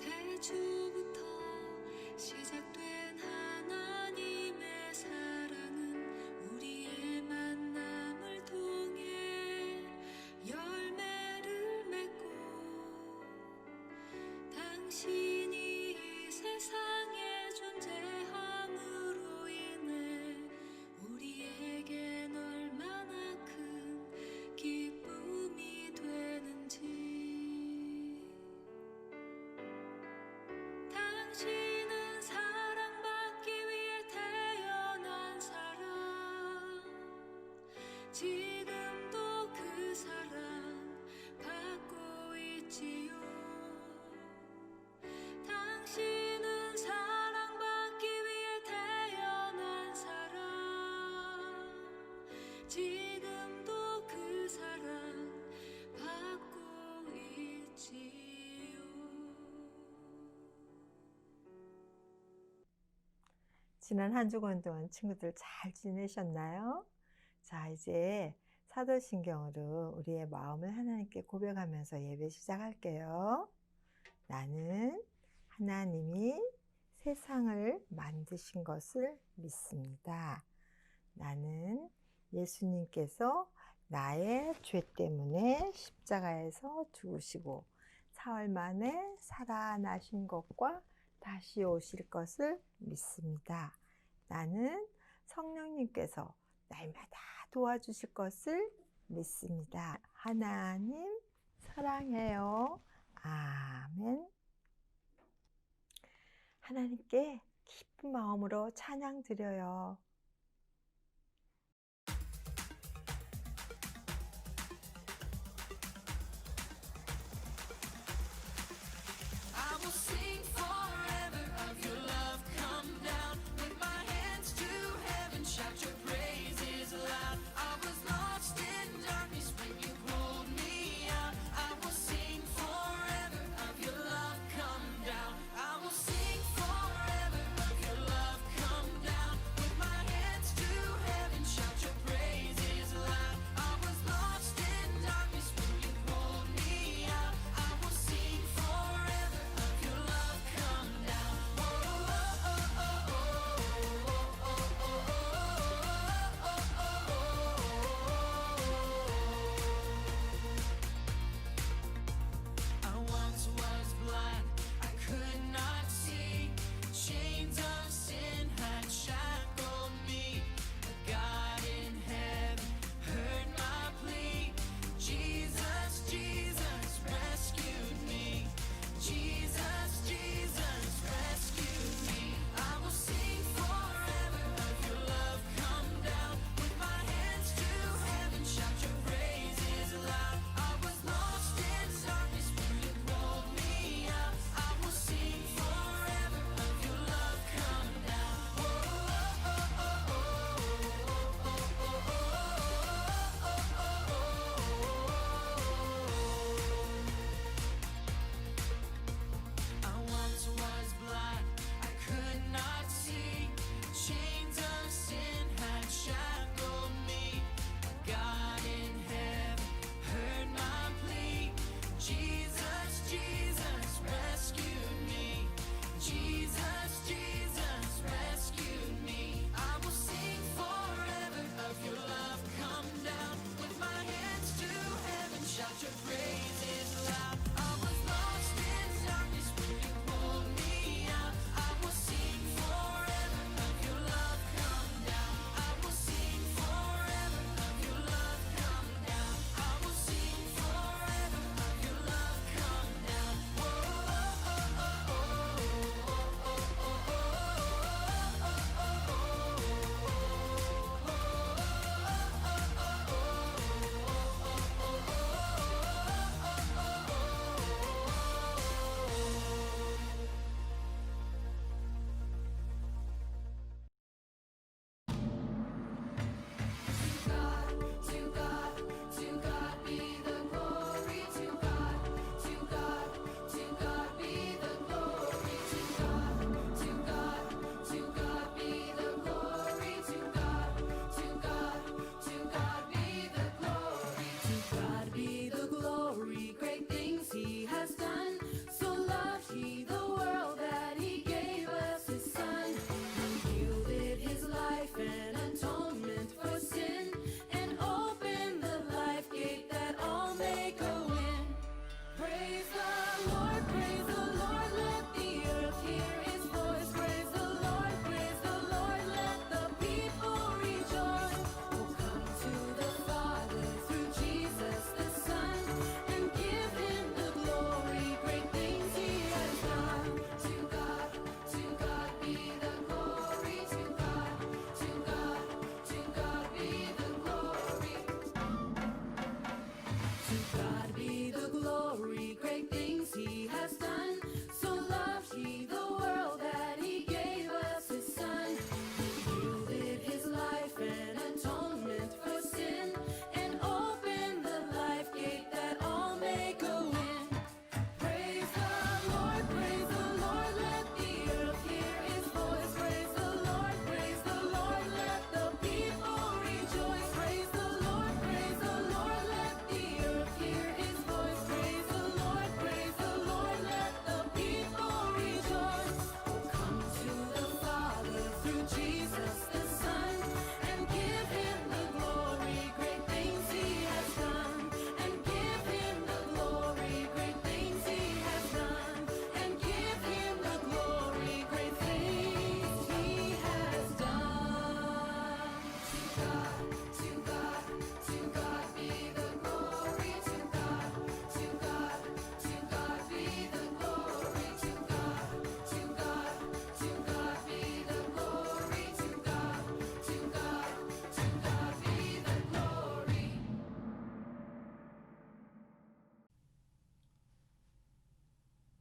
태초부터 시작된 그 지난 한 주간 동안 친구들 잘 지내셨나요? 자, 이제 사도신경으로 우리의 마음을 하나님께 고백하면서 예배 시작할게요. 나는 하나님이 세상을 만드신 것을 믿습니다. 나는 예수님께서 나의 죄 때문에 십자가에서 죽으시고 사흘 만에 살아나신 것과 다시 오실 것을 믿습니다. 나는 성령님께서 날마다 도와주실 것을 믿습니다. 하나님 사랑해요. 아멘. 하나님께 기쁜 마음으로 찬양 드려요.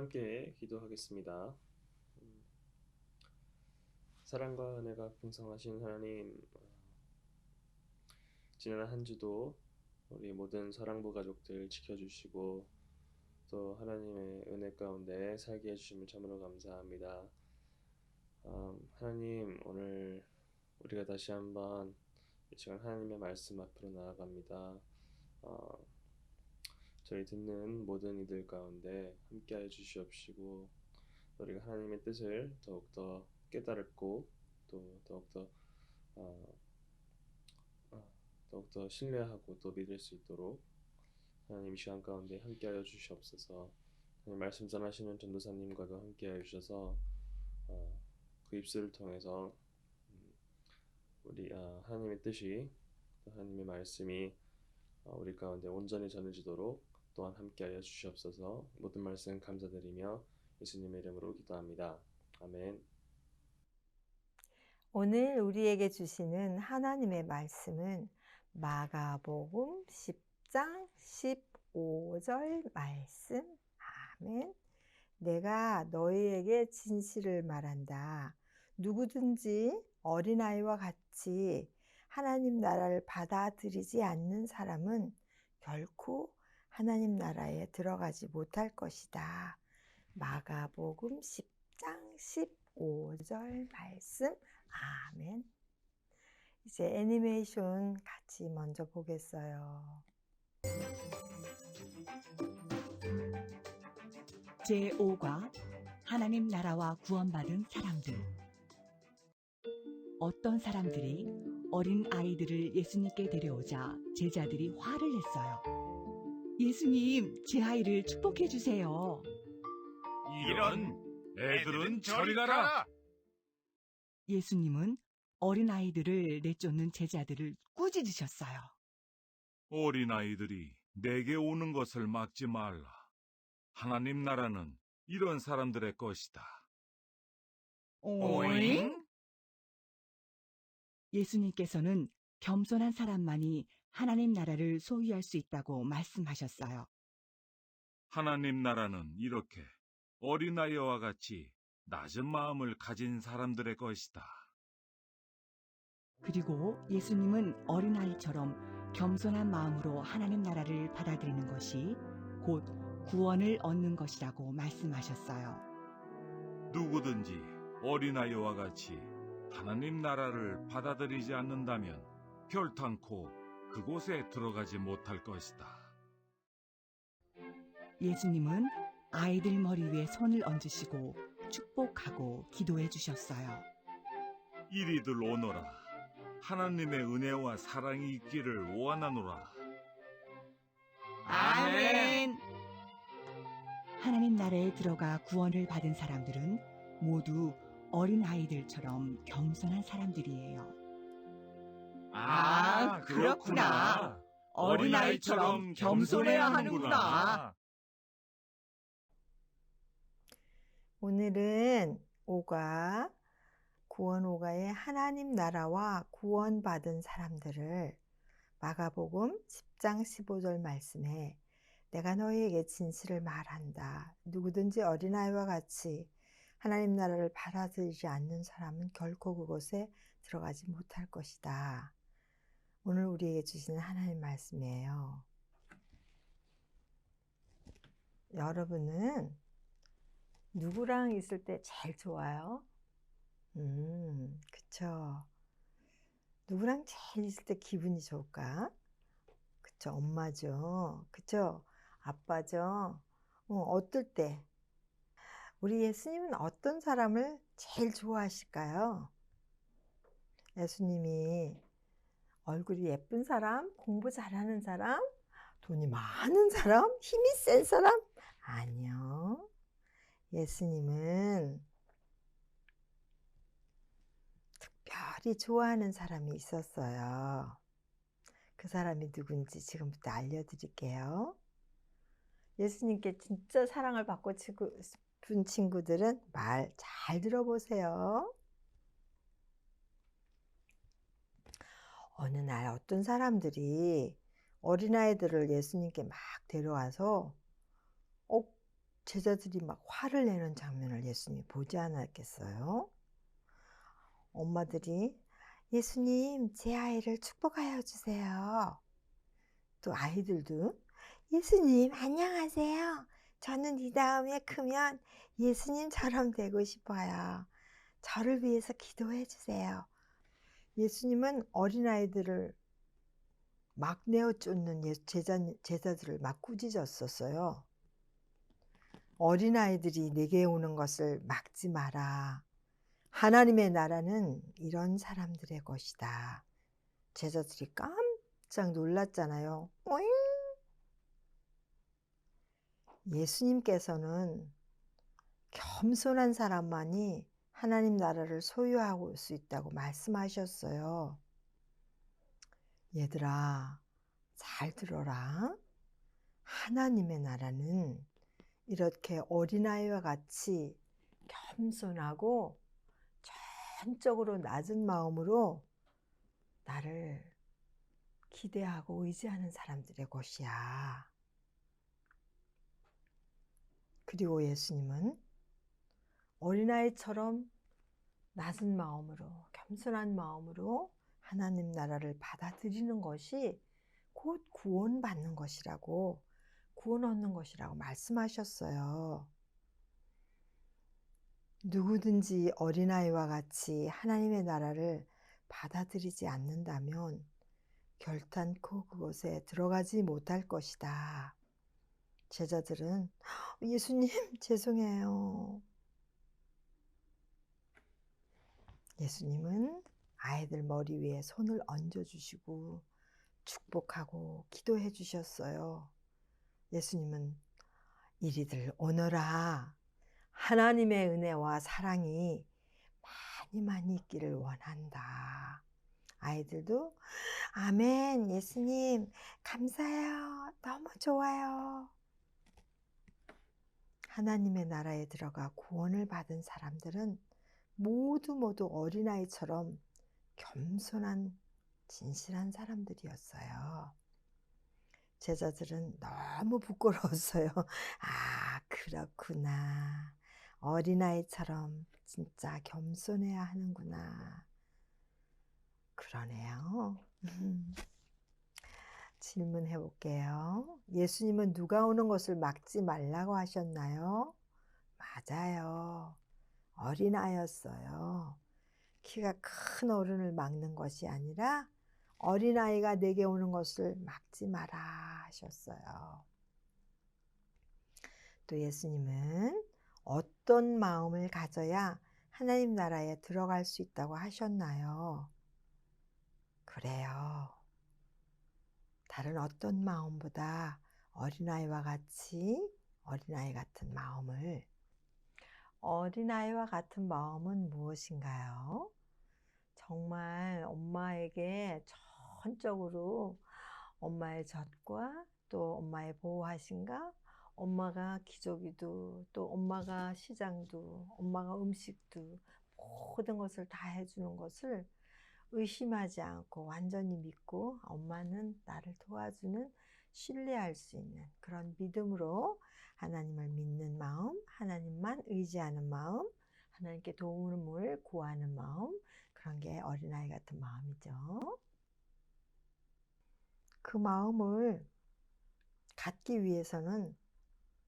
함께 기도하겠습니다. 음, 사랑과 은혜가 풍성하신 하나님, 어, 지난 한 주도 우리 모든 사랑부 가족들 지켜주시고 또 하나님의 은혜 가운데 살게 해주심을 참으로 감사합니다. 음, 하나님 오늘 우리가 다시 한번 이 시간 하나님의 말씀 앞으로 나아갑니다. 어, 저희 듣는 모든 이들 가운데 함께하여 주시옵시고 우리가 하나님의 뜻을 더욱더 깨달았고 또 더욱더 어, 어, 더욱더 신뢰하고 또 믿을 수 있도록 하나님 이 시간 가운데 함께하여 주시옵소서. 하나님 말씀 전하시는 전도사님과도 함께하여 주셔서 어, 그 입술을 통해서 음, 우리 아, 하나님의 뜻이 또 하나님의 말씀이 어, 우리 가운데 온전히 전해지도록 또한 함께하여 주시옵소서 모든 말씀 감사드리며 예수님의 이름으로 기도합니다. 아멘. 오늘 우리에게 주시는 하나님의 말씀은 마가복음 10장 15절 말씀. 아멘. 내가 너희에게 진실을 말한다. 누구든지 어린아이와 같이 하나님 나라를 받아들이지 않는 사람은 결코 하나님 나라에 들어가지 못할 것이다. 마가복음 10장 15절 말씀. 아멘. 이제 애니메이션 같이 먼저 보겠어요. 제5과 하나님 나라와 구원받은 사람들. 어떤 사람들이 어린 아이들을 예수님께 데려오자 제자들이 화를 냈어요. 예수님, 제 아이를 축복해 주세요. 이런 애들은 저리 가라. 예수님은 어린 아이들을 내쫓는 제자들을 꾸짖으셨어요. 어린 아이들이 내게 오는 것을 막지 말라. 하나님 나라는 이런 사람들의 것이다. 오잉? 예수님께서는 겸손한 사람만이 하나님 나라를 소유할 수 있다고 말씀하셨어요. 하나님 나라는 이렇게 어린아이와 같이 낮은 마음을 가진 사람들의 것이다. 그리고 예수님은 어린아이처럼 겸손한 마음으로 하나님 나라를 받아들이는 것이 곧 구원을 얻는 것이라고 말씀하셨어요. 누구든지 어린아이와 같이 하나님 나라를 받아들이지 않는다면 결탄코 그곳에 들어가지 못할 것이다. 예수님은 아이들 머리 위에 손을 얹으시고 축복하고 기도해 주셨어요. 이리들 오너라. 하나님의 은혜와 사랑이 있기를 원하노라. 아멘. 하나님 나라에 들어가 구원을 받은 사람들은 모두 어린 아이들처럼 겸손한 사람들이에요. 아, 그렇구나. 어린아이처럼 겸손해야 하는구나. 오늘은 오가 구원 오가의 하나님 나라와 구원받은 사람들을 마가복음 10장 15절 말씀에 내가 너희에게 진실을 말한다. 누구든지 어린아이와 같이 하나님 나라를 받아들이지 않는 사람은 결코 그곳에 들어가지 못할 것이다. 오늘 우리에게 주시는 하나님 말씀이에요. 여러분은 누구랑 있을 때 제일 좋아요? 음, 그쵸. 누구랑 제일 있을 때 기분이 좋을까? 그쵸, 엄마죠. 그쵸, 아빠죠. 어, 어떨 때? 우리 예수님은 어떤 사람을 제일 좋아하실까요? 예수님이 얼굴이 예쁜 사람, 공부 잘하는 사람, 돈이 많은 사람, 힘이 센 사람? 아니요. 예수님은 특별히 좋아하는 사람이 있었어요. 그 사람이 누군지 지금부터 알려드릴게요. 예수님께 진짜 사랑을 받고 싶은 친구들은 말 잘 들어보세요. 어느 날 어떤 사람들이 어린아이들을 예수님께 막 데려와서 어, 제자들이 막 화를 내는 장면을 예수님이 보지 않았겠어요? 엄마들이 예수님, 제 아이를 축복하여 주세요. 또 아이들도 예수님, 안녕하세요. 저는 이 다음에 크면 예수님처럼 되고 싶어요. 저를 위해서 기도해 주세요. 예수님은 어린아이들을 막 내어 쫓는 예- 제자, 제자들을 막 꾸짖었었어요. 어린아이들이 내게 오는 것을 막지 마라. 하나님의 나라는 이런 사람들의 것이다. 제자들이 깜짝 놀랐잖아요. 오잉? 예수님께서는 겸손한 사람만이 하나님 나라를 소유하고 수 있다고 말씀하셨어요. 얘들아, 잘 들어라. 하나님의 나라는 이렇게 어린아이와 같이 겸손하고 전적으로 낮은 마음으로 나를 기대하고 의지하는 사람들의 것이야. 그리고 예수님은 어린아이처럼 낮은 마음으로, 겸손한 마음으로 하나님 나라를 받아들이는 것이 곧 구원받는 것이라고, 구원 얻는 것이라고 말씀하셨어요. 누구든지 어린아이와 같이 하나님의 나라를 받아들이지 않는다면 결단코 그곳에 들어가지 못할 것이다. 제자들은 예수님 죄송해요. 예수님은 아이들 머리 위에 손을 얹어 주시고 축복하고 기도해 주셨어요. 예수님은 이리들 오너라 하나님의 은혜와 사랑이 많이 많이 있기를 원한다. 아이들도 아멘 예수님 감사해요. 너무 좋아요. 하나님의 나라에 들어가 구원을 받은 사람들은 모두 모두 어린아이처럼 겸손한 진실한 사람들이었어요. 제자들은 너무 부끄러웠어요. 아, 그렇구나. 어린아이처럼 진짜 겸손해야 하는구나. 그러네요. 질문해 볼게요. 예수님은 누가 오는 것을 막지 말라고 하셨나요? 맞아요. 어린아이였어요. 키가 큰 어른을 막는 것이 아니라 어린아이가 내게 오는 것을 막지 마라 하셨어요. 또 예수님은 어떤 마음을 가져야 하나님 나라에 들어갈 수 있다고 하셨나요? 그래요. 다른 어떤 마음보다 어린아이와 같이 어린아이 같은 마음을 어린아이와 같은 마음은 무엇인가요? 정말 엄마에게 전적으로 엄마의 젖과 또 엄마의 보호하신가 엄마가 기저귀도 또 엄마가 시장도 엄마가 음식도 모든 것을 다 해주는 것을 의심하지 않고 완전히 믿고 엄마는 나를 도와주는 신뢰할 수 있는 그런 믿음으로 하나님을 믿는 마음, 하나님만 의지하는 마음, 하나님께 도움을 구하는 마음, 그런 게 어린아이 같은 마음이죠. 그 마음을 갖기 위해서는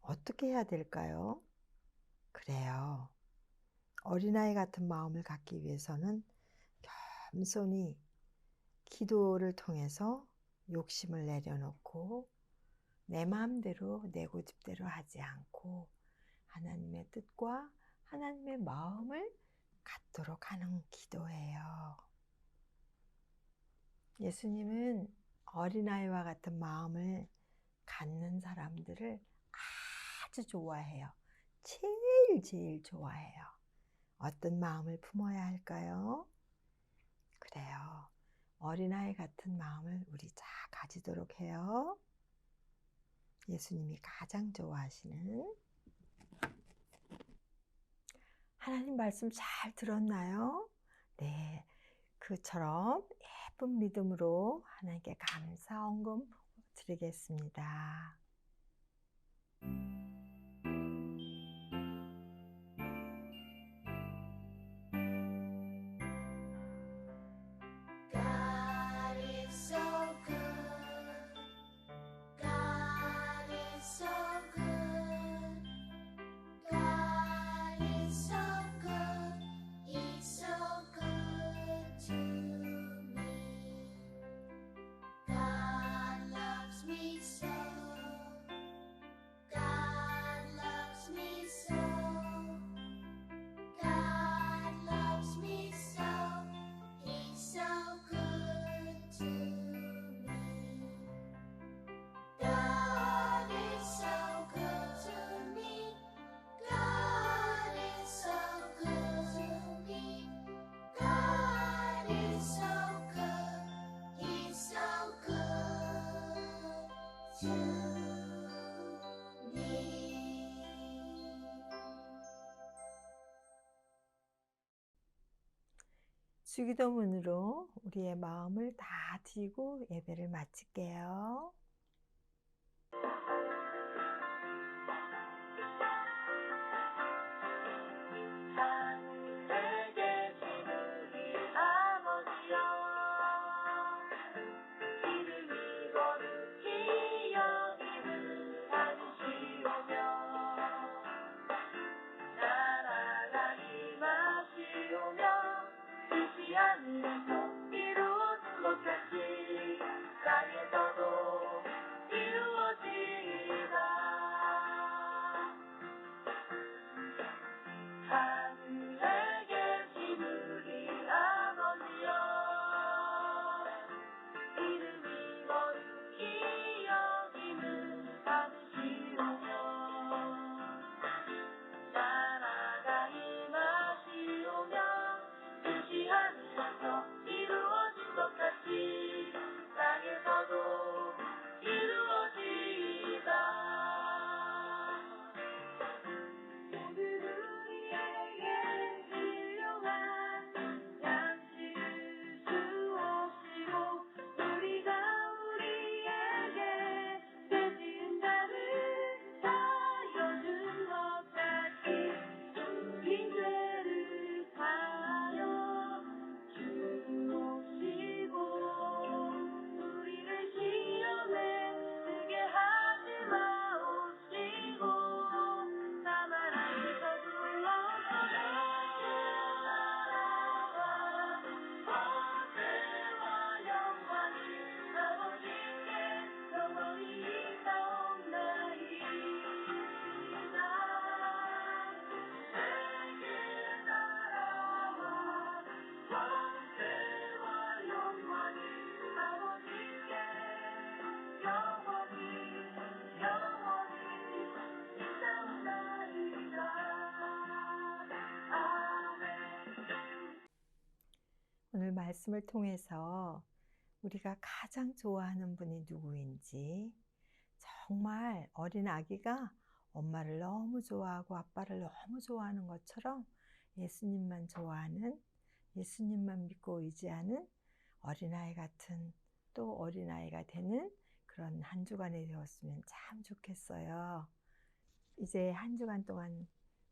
어떻게 해야 될까요? 그래요. 어린아이 같은 마음을 갖기 위해서는 겸손히 기도를 통해서 욕심을 내려놓고 내 마음대로 내 고집대로 하지 않고 하나님의 뜻과 하나님의 마음을 갖도록 하는 기도예요. 예수님은 어린아이와 같은 마음을 갖는 사람들을 아주 좋아해요. 제일 제일 좋아해요. 어떤 마음을 품어야 할까요? 그래요. 어린아이 같은 마음을 우리 다 가지도록 해요. 예수님이 가장 좋아하시는 하나님 말씀 잘 들었나요? 네. 그처럼 예쁜 믿음으로 하나님께 감사 언금 드리겠습니다. 주기도문으로 우리의 마음을 다 드리고 예배를 마칠게요. 오늘 말씀을 통해서 우리가 가장 좋아하는 분이 누구인지 정말 어린 아기가 엄마를 너무 좋아하고 아빠를 너무 좋아하는 것처럼 예수님만 좋아하는 예수님만 믿고 의지하는 어린아이 같은 또 어린아이가 되는 그런 한 주간이 되었으면 참 좋겠어요. 이제 한 주간 동안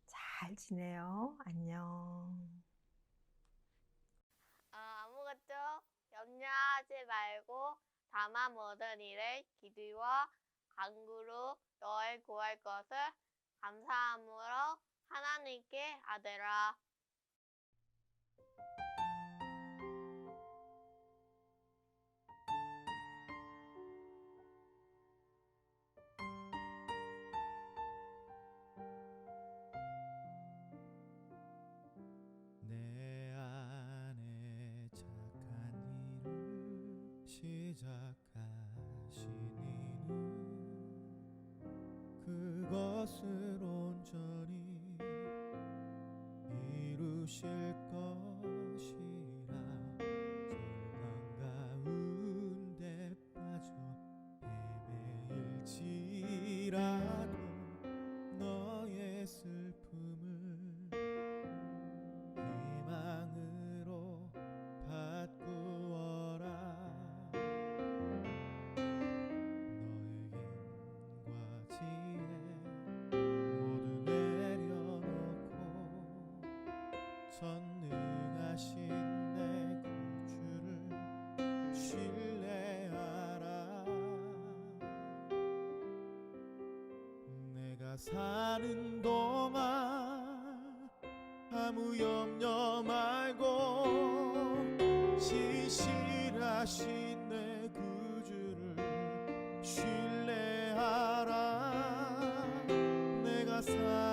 잘 지내요. 안녕. 어, 아무것도 염려하지 말고 다만 모든 일에 기도와 간구로 너를 구할 것을 감사함으로 하나님께 아뢰라. 일 사는 동안 아무 염려 말고 신실하신 내 구주를 신뢰하라. 내가 사